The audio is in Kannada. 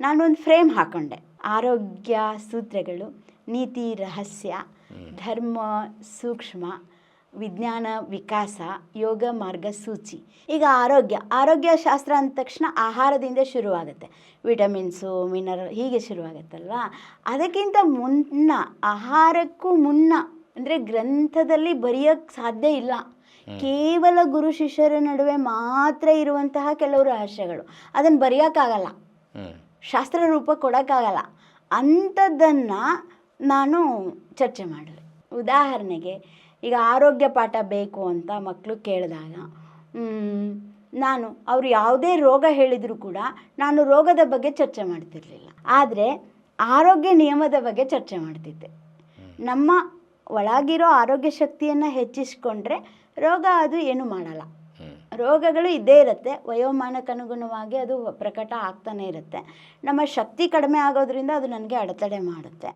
ನಾನೊಂದು ಫ್ರೇಮ್ ಹಾಕೊಂಡೆ. ಆರೋಗ್ಯ ಸೂತ್ರಗಳು ನೀತಿ ರಹಸ್ಯ ಧರ್ಮ ಸೂಕ್ಷ್ಮ ವಿಜ್ಞಾನ ವಿಕಾಸ ಯೋಗ ಮಾರ್ಗಸೂಚಿ ಈಗ ಆರೋಗ್ಯ. ಆರೋಗ್ಯ ಶಾಸ್ತ್ರ ಅಂದ ತಕ್ಷಣ ಆಹಾರದಿಂದ ಶುರುವಾಗುತ್ತೆ. ವಿಟಮಿನ್ಸು ಮಿನರಲ್ ಹೀಗೆ ಶುರುವಾಗುತ್ತಲ್ವ? ಅದಕ್ಕಿಂತ ಮುನ್ನ ಆಹಾರಕ್ಕೂ ಮುನ್ನ ಅಂದರೆ ಗ್ರಂಥದಲ್ಲಿ ಬರೆಯೋಕ್ಕೆ ಸಾಧ್ಯ ಇಲ್ಲ. ಕೇವಲ ಗುರು ಶಿಷ್ಯರ ನಡುವೆ ಮಾತ್ರ ಇರುವಂತಹ ಕೆಲವು ರಹಸ್ಯಗಳು. ಅದನ್ನು ಬರೆಯೋಕ್ಕಾಗಲ್ಲ ಶಾಸ್ತ್ರ ರೂಪ ಕೊಡೋಕ್ಕಾಗಲ್ಲ. ಅಂಥದ್ದನ್ನು ನಾನು ಚರ್ಚೆ ಮಾಡಿದೆ. ಉದಾಹರಣೆಗೆ ಈಗ ಆರೋಗ್ಯ ಪಾಠ ಬೇಕು ಅಂತ ಮಕ್ಕಳು ಕೇಳಿದಾಗ ನಾನು ಅವರು ಯಾವುದೇ ರೋಗ ಹೇಳಿದರೂ ಕೂಡ ನಾನು ರೋಗದ ಬಗ್ಗೆ ಚರ್ಚೆ ಮಾಡ್ತಿರಲಿಲ್ಲ. ಆದರೆ ಆರೋಗ್ಯ ನಿಯಮದ ಬಗ್ಗೆ ಚರ್ಚೆ ಮಾಡ್ತಿದ್ದೆ. ನಮ್ಮ ಒಳಗಿರೋ ಆರೋಗ್ಯ ಶಕ್ತಿಯನ್ನು ಹೆಚ್ಚಿಸ್ಕೊಂಡ್ರೆ ರೋಗ ಅದು ಏನು ಮಾಡಲ್ಲ. ರೋಗಗಳು ಇದ್ದೇ ಇರುತ್ತೆ. ವಯೋಮಾನಕ್ಕನುಗುಣವಾಗಿ ಅದು ಪ್ರಕಟ ಆಗ್ತಾನೆ ಇರುತ್ತೆ. ನಮ್ಮ ಶಕ್ತಿ ಕಡಿಮೆ ಆಗೋದ್ರಿಂದ ಅದು ನನಗೆ ಅಡೆತಡೆ ಮಾಡುತ್ತೆ.